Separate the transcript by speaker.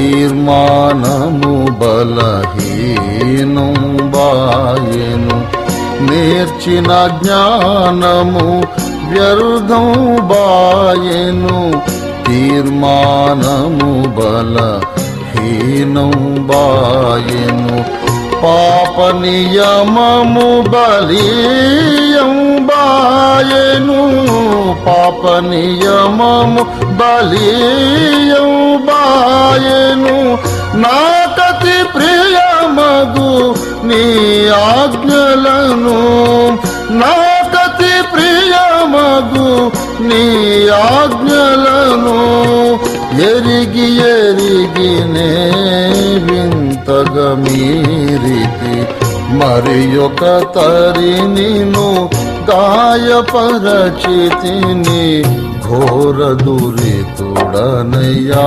Speaker 1: తీర్మానము బలహీనం నేర్చిన జ్ఞానము వ్యర్థం బాయను తీర్మానము బలహీనం బాయెను పాప నియమము బలీయం బాయెను పాప నియమము బలీయం బాయెను నాకతి ప్రియమగు నీ ఆజ్ఞలను. నాకతి ప్రియమగు నీ ఆజ్ఞలను. ఎరిగి ఎరిగినే వింతగా మీరితి మరి ఒక తరినిను గాయపరచితిని. ఘోర దురితుడనయ్యా.